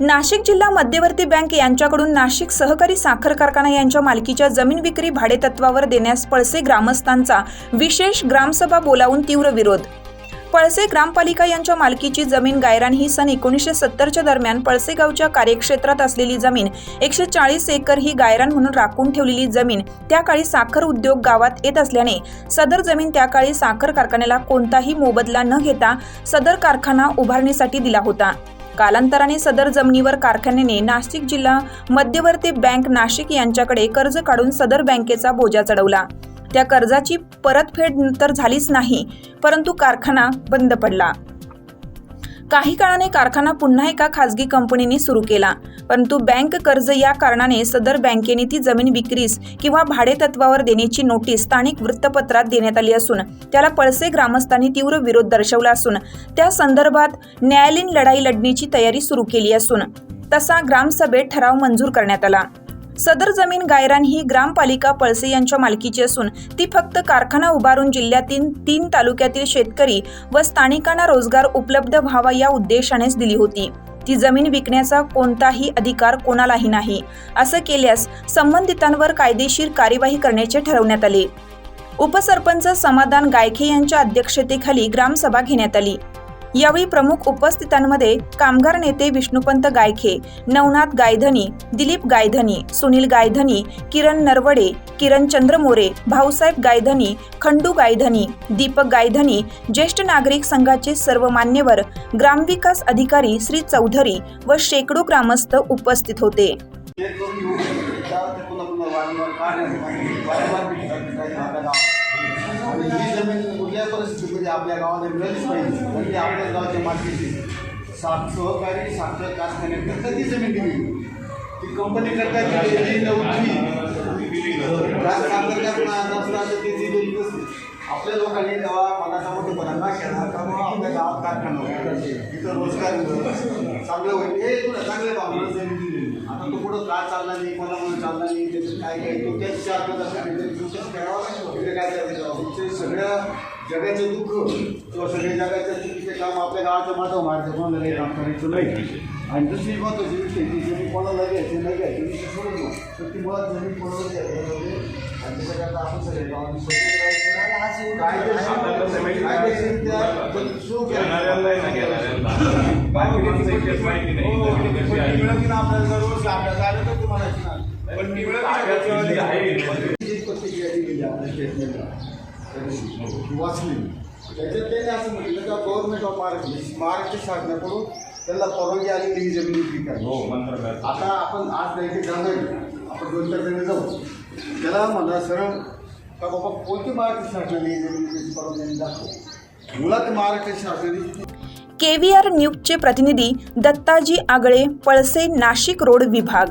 नाशिक जिल्हा मध्यवर्ती बँक यांच्याकडून नाशिक सहकारी साखर कारखाना यांच्या मालकीच्या जमीन विक्री भाडेतत्वावर देण्यास पळसे ग्रामस्थांचा विशेष ग्रामसभा बोलावून तीव्र विरोध. पळसे ग्रामपालिका यांच्या मालकीची जमीन गायरान ही सन एकोणीसशे सत्तरच्या दरम्यान पळसे गावच्या कार्यक्षेत्रात असलेली जमीन एकशे चाळीस एकर ही गायरान म्हणून राखून ठेवलेली जमीन त्या काळी साखर उद्योग गावात येत असल्याने सदर जमीन त्या काळी साखर कारखान्याला कोणताही मोबदला न घेता सदर कारखाना उभारणीसाठी दिला होता. कालांतराने सदर जमिनीवर कारखान्याने नाशिक जिल्हा मध्यवर्ती बँक नाशिक यांच्याकडे कर्ज काढून सदर बँकेचा बोजा चढवला. त्या कर्जाची परतफेड तर झालीच नाही परंतु कारखाना बंद पडला. काही काळाने कारखाना पुन्हा एका खासगी कंपनीने सुरू केला. परंतु बँक कर्ज या कारणाने सदर बँकेने ती जमीन विक्रीस किंवा भाडेतत्वावर देण्याची नोटीस स्थानिक वृत्तपत्रात देण्यात आली असून त्याला पळसे ग्रामस्थांनी तीव्र विरोध दर्शवला असून त्या संदर्भात न्यायालयीन लढाई लढण्याची तयारी सुरू केली असून तसा ग्रामसभेत ठराव मंजूर करण्यात आला. सदर जमीन गायरान ही ग्रामपालिका पळसे यांच्या मालकीची असून ती फक्त कारखाना उभारून जिल्ह्यातील तीन तालुक्यातील शेतकरी व स्थानिकांना रोजगार उपलब्ध व्हावा या उद्देशानेच दिली होती. ती जमीन विकण्याचा कोणताही अधिकार कोणालाही नाही असं केल्यास संबंधितांवर कायदेशीर कार्यवाही करण्याचे ठरवण्यात आले. उपसरपंच समाधान गायखे यांच्या अध्यक्षतेखाली ग्रामसभा घेण्यात आली. यावेळी प्रमुख उपस्थितांमध्ये कामगार नेते विष्णुपंत गायखे नवनाथ गायधनी दिलीप गायधनी सुनील गायधनी किरण नरवडे किरण चंद्रमोरे भाऊसाहेब गायधनी खंडू गायधनी दीपक गायधनी ज्येष्ठ नागरिक संघाचे सर्व मान्यवर ग्रामविकास अधिकारी श्री चौधरी व शेकडो ग्रामस्थ उपस्थित होते वारंवार काढण्याचं वारंवार भेटतात काही आपल्या गावात आणि ही जमीन परिस्थितीमध्ये आपल्या गावाला मिळालीच पाहिजे म्हणजे आपल्या गावाच्या मातीची सात सहकारी साखर कारखान्याकरता ती जमीन दिली? ती कंपनी करता दिली नव्हती साखर ती दिलेली नसती आपल्या लोकांनी तेव्हा मनाचा मोठेपणा ना केला त्यामुळं आपल्या गावात कारखाना तिथं रोजगार चांगलं होईल. हे तुला चांगले बाबा जमीन दिलेली आता तो कुठं का चालला नाही कोणा म्हणून चालला नाही त्याचं काय काय तो त्याच्या चार दिवस काय करायचं? सगळ्या जगाचं दुःख किंवा सगळे जगाच्या चुकीचे काम आपल्या गावाच्या माधव मारायचं कोणाला काही काम करायचं नाही. आणि दुसरी महत्त्वाची गोष्ट ती जमीन कोणाला घ्यायची नाही घ्यायची विषय सोडून मग तर ती मुळात जमीन कोणाला घ्यायची आणि त्याच्याकरता आपण सगळे गावाने येऊन कायदेशीर- कायदेशीररित्या जमीन सुरू वाचली त्याच्यात त्यांनी असं म्हटलं का गव्हर्नमेंट ऑफ महाराष्ट्र महाराष्ट्र शासनाकडून त्यांना परवानगी आलेली ही जमीन विक्री करायची आता आपण आज जाणार आपण दोन चार जण जाऊ. त्याला म्हणा सरळ का बाबा कोणती महाराष्ट्र शासनाने ही जमीन विक्रीची परवानगी दाखव मुळात महाराष्ट्र शासनाने केव्हीआर न्यूजचे प्रतिनिधी दत्ताजी आगळे पळसे नाशिक रोड विभाग.